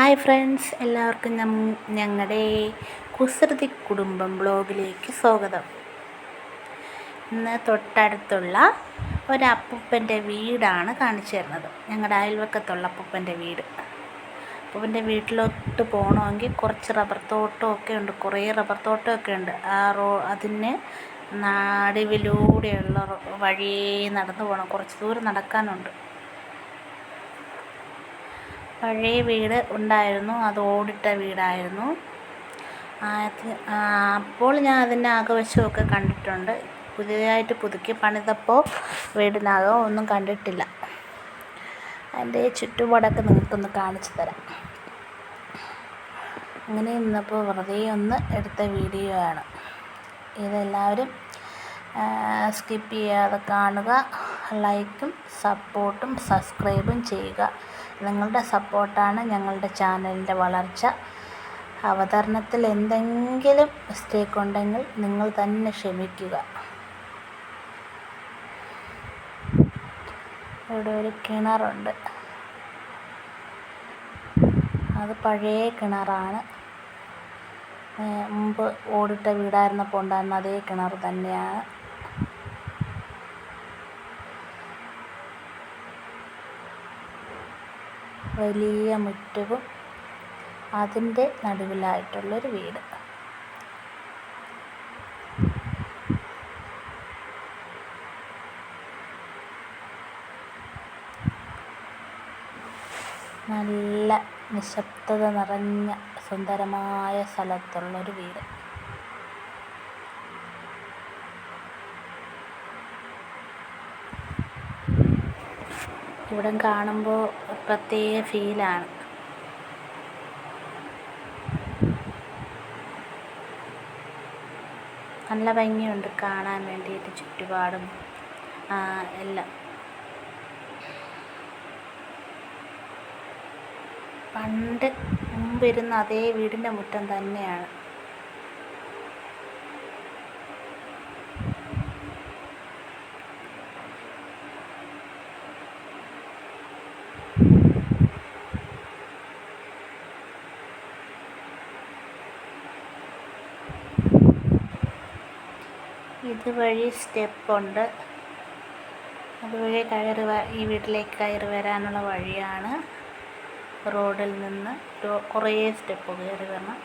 Hi friends എല്ലാവർക്കും ഞങ്ങളുടെ കുസൃതി കുടുംബം ബ്ലോഗിലേക്ക് സ്വാഗതം. ഇന്ന് തൊട്ടടുത്തുള്ള ഒരു വീടാണ് കാണിച്ചു തരുന്നത്. ഞങ്ങളുടെ അയൽവക്കത്തുള്ള അപ്പൂപ്പന്റെ വീട്. അപ്പൂപ്പന്റെ വീട്ടിലോട്ട് പോകണമെങ്കിൽ കുറച്ച് റബ്ബർ തോട്ടമൊക്കെ ഉണ്ട് കുറേ റബ്ബർ തോട്ടമൊക്കെ ഉണ്ട്. ആ റോ അതിന് നടുവിലൂടെയുള്ള വഴി നടന്നു പോകണം കുറച്ച് ദൂരം നടക്കാനുണ്ട്. പഴയ വീട് ഉണ്ടായിരുന്നു. അത് ഓടിട്ട വീടായിരുന്നു. അത് അപ്പോൾ ഞാൻ അതിന്റെ ആകവശമൊക്കെ കണ്ടിട്ടുണ്ട്. പുതിയതായിട്ട് പുതുക്കി പണിതപ്പോൾ വീടിനകം ഒന്നും കണ്ടിട്ടില്ല. അതിന്റെ ചുറ്റുപാടൊക്കെ നിങ്ങൾക്കൊന്ന് കാണിച്ചു തരാം. അങ്ങനെ ഇന്നപ്പോൾ വെറുതെ ഒന്ന് എടുത്ത വീഡിയോ ആണ്. ഇതെല്ലാവരും സ്കിപ്പ് ചെയ്യാതെ കാണുക. ലൈക്കും സപ്പോർട്ടും സബ്സ്ക്രൈബും ചെയ്യുക. നിങ്ങളുടെ സപ്പോർട്ടാണ് ഞങ്ങളുടെ ചാനലിന്റെ വളർച്ച. അവതരണത്തിൽ എന്തെങ്കിലും മിസ്റ്റേക്ക് ഉണ്ടെങ്കിൽ നിങ്ങൾ തന്നെ ക്ഷമിക്കുക. ഇവിടെ ഒരു കിണറുണ്ട്. അത് പഴയ കിണറാണ്. മുമ്പ് ഓടിട്ട വീടായിരുന്നപ്പോൾ ഉണ്ടായിരുന്ന അതേ കിണർ തന്നെയാണ്. വലിയ മുറ്റവും അതിന്റെ നടുവിലായിട്ടുള്ളൊരു വീട്. നല്ല നിശബ്ദത നിറഞ്ഞ സുന്ദരമായ സ്ഥലത്തുള്ളൊരു വീട്. ഇവിടം കാണുമ്പോൾ പ്രത്യേക ഫീലാണ്. നല്ല ഭംഗിയുണ്ട് കാണാൻ വേണ്ടിയിട്ട് ചുറ്റുപാടും. എല്ലാം. പണ്ട് മുമ്പിരുന്ന അതേ വീടിന്റെ മുറ്റം തന്നെയാണ്. ഇതുവഴി സ്റ്റെപ്പുണ്ട്. അതുവഴി കയറി ഈ വീട്ടിലേക്ക് കയറി വരാനുള്ള വഴിയാണ് റോഡിൽ നിന്ന് കുറേ സ്റ്റെപ്പ് കയറി വരണം.